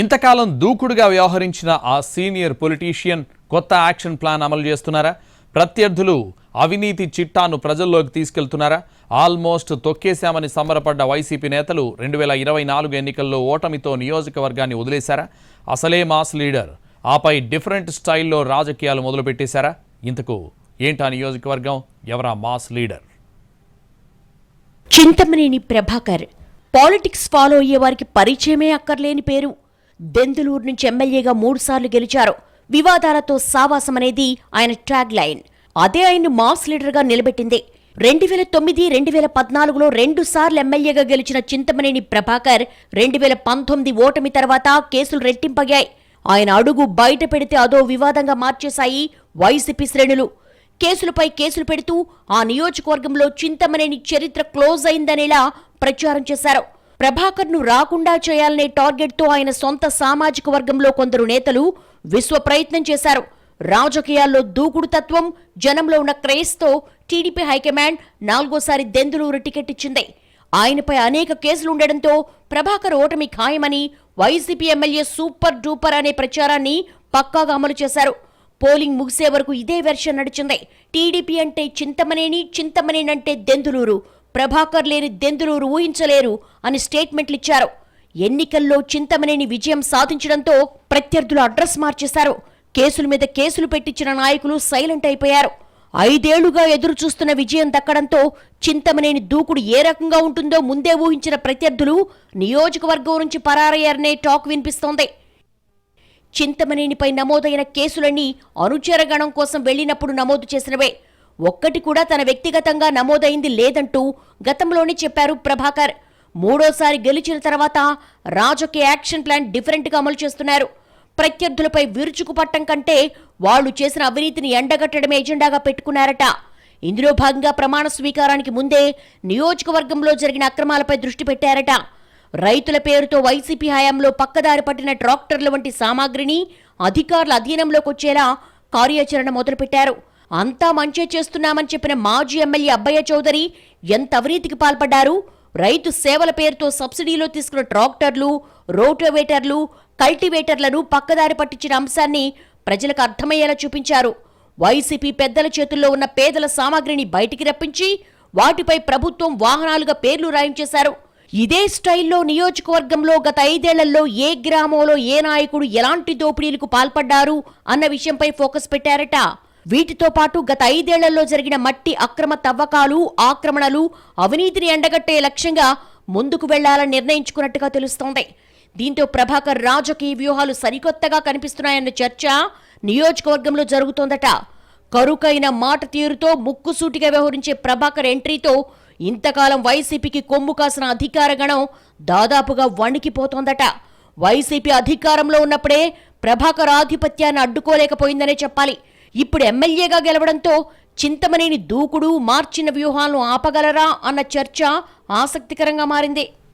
ఇంతకాలం దూకుడుగా వ్యవహరించిన ఆ సీనియర్ పొలిటీషియన్ కొత్త యాక్షన్ ప్లాన్ అమలు చేస్తున్నారా? ప్రత్యర్థులు అవినీతి చిట్టాను ప్రజల్లోకి తీసుకెళ్తున్నారా? ఆల్మోస్ట్ తొక్కేశామని సంబరపడ్డ వైసీపీ నేతలు రెండు వేల ఇరవై నాలుగు ఎన్నికల్లో ఓటమితో నియోజకవర్గాన్ని వదిలేశారా? అసలే మాస్ లీడర్. ఆపై డిఫరెంట్ స్టైల్లో రాజకీయాలు మొదలుపెట్టేశారా? ఇంతకు ఏంటా నియోజకవర్గం? ఎవరా mass leader? Chintamaneni Prabhakar. Politics follow అయ్యే వారికి పరిచయమే అక్కర్లేని పేరు. దెందులూరు నుంచి ఎమ్మెల్యేగా మూడుసార్లు గెలిచారు. వివాదాలతో సావాసం అనేది ఆయన ట్యాగ్ లైన్. అదే ఆయన్ను మాస్ లీడర్గా నిలబెట్టింది. రెండు వేల తొమ్మిది రెండు వేల పద్నాలుగులో రెండు సార్లు ఎమ్మెల్యేగా గెలిచిన చింతమనేని ప్రభాకర్ రెండు వేల పంతొమ్మిది ఓటమి తర్వాత కేసులు రెట్టింపయ్యాయి. ఆయన అడుగు బయట పెడితే అదో వివాదంగా మార్చేశాయి వైసీపీ శ్రేణులు. కేసులపై కేసులు పెడుతూ ఆ నియోజకవర్గంలో చింతమనేని చరిత్ర క్లోజ్ అయిందనేలా ప్రచారం చేశారు. ప్రభాకర్ను రాకుండా చేయాలనే టార్గెట్తో ఆయన సొంత సామాజిక వర్గంలో కొందరు నేతలు విశ్వ ప్రయత్నం చేశారు. రాజకీయాల్లో దూకుడు తత్వం జనంలో ఉన్న క్రేజ్తో టీడీపీ హైకమాండ్ నాలుగోసారి దెందులూరు టికెట్ ఇచ్చింది. ఆయనపై అనేక కేసులు ఉండడంతో ప్రభాకర్ ఓటమి ఖాయమని వైసీపీ ఎమ్మెల్యే సూపర్ డూపర్ అనే ప్రచారాన్ని పక్కాగా అమలు చేశారు. పోలింగ్ ముగిసే వరకు ఇదే వెర్షన్ నడిచింది. టీడీపీ అంటే చింతమనేని చింతమనేని అంటే దెందులూరు. ప్రభాకర్ లేని దెందులూరు ఊహించలేరు అని స్టేట్మెంట్లు ఇచ్చారు ఎన్నికల్లో చింతమనేని విజయం సాధించడంతో ప్రత్యర్థులు అడ్రస్ మార్చేశారు. కేసుల మీద కేసులు పెట్టించిన నాయకులు సైలెంట్ అయిపోయారు. ఐదేళ్ళుగా ఎదురుచూస్తున్న విజయం దక్కడంతో చింతమనేని దూకుడు ఏ రకంగా ఉంటుందో ముందే ఊహించిన ప్రత్యర్థులు నియోజకవర్గం నుంచి పరారయ్యారనే టాక్ వినిపిస్తోంది. చింతమనేనిపై నమోదైన కేసులన్నీ అనుచరగణం కోసం వెళ్ళినప్పుడు నమోదు చేసినవే. ఒక్కటి కూడా తన వ్యక్తిగతంగా నమోదైంది లేదంటూ గతంలోనే చెప్పారు ప్రభాకర్. మూడోసారి గెలిచిన తర్వాత రాజకీయ యాక్షన్ ప్లాన్ డిఫరెంట్గా అమలు చేస్తున్నారు. ప్రత్యర్థులపై విరుచుకుపట్టం కంటే వాళ్ళు చేసిన అవినీతిని ఎండగట్టడమే ఎజెండాగా పెట్టుకున్నారట. ఇందులో భాగంగా ప్రమాణ స్వీకారానికి ముందే నియోజకవర్గంలో జరిగిన అక్రమాలపై దృష్టి పెట్టారట. రైతుల పేరుతో వైసీపీ హయాంలో పక్కదారి పట్టిన ట్రాక్టర్ల వంటి సామాగ్రిని అధికారుల అధీనంలోకి వచ్చేలా కార్యాచరణ మొదలుపెట్టారు. అంతా మంచే చేస్తున్నామని చెప్పిన మాజీ ఎమ్మెల్యే అబ్బయ్య చౌదరి ఎంత అవినీతికి పాల్పడ్డారు? రైతు సేవల పేరుతో సబ్సిడీలో తీసుకున్న ట్రాక్టర్లు రోటోవేటర్లు కల్టివేటర్లను పక్కదారి పట్టించిన అంశాన్ని ప్రజలకు అర్థమయ్యేలా చూపించారు. వైసీపీ పెద్దల చేతుల్లో ఉన్న పేదల సామాగ్రిని బయటికి రప్పించి వాటిపై ప్రభుత్వం వాహనాలుగా పేర్లు రాయించేశారు. ఇదే స్టైల్లో నియోజకవర్గంలో గత ఐదేళ్ళలో ఏ గ్రామంలో ఏ నాయకుడు ఎలాంటి దోపిడీలకు పాల్పడ్డారు అన్న విషయంపై ఫోకస్ పెట్టారట. వీటితో పాటు గత ఐదేళ్ళలో జరిగిన మట్టి అక్రమ తవ్వకాలు ఆక్రమణలు అవినీతిని ఎండగట్టే లక్ష్యంగా ముందుకు వెళ్ళాలని నిర్ణయించుకున్నట్టుగా తెలుస్తోంది. దీంతో ప్రభాకర్ రాజకీయ వ్యూహాలు సరికొత్తగా కనిపిస్తున్నాయన్న చర్చ నియోజకవర్గంలో జరుగుతోందట. కరుకైన మాట తీరుతో ముక్కుసూటిగా వ్యవహరించే ప్రభాకర్ ఎంట్రీతో ఇంతకాలం వైసీపీకి కొమ్ము కాసిన అధికార గణం దాదాపుగా వణికిపోతోందట. వైసీపీ అధికారంలో ఉన్నప్పుడే ప్రభాకర్ ఆధిపత్యాన్ని అడ్డుకోలేకపోయిందనే చెప్పాలి. ఇప్పుడు ఎమ్మెల్యేగా గెలవడంతో చింతమనేని దూకుడు మార్చిన వ్యూహాలను ఆపగలరా అన్న చర్చ ఆసక్తికరంగా మారింది.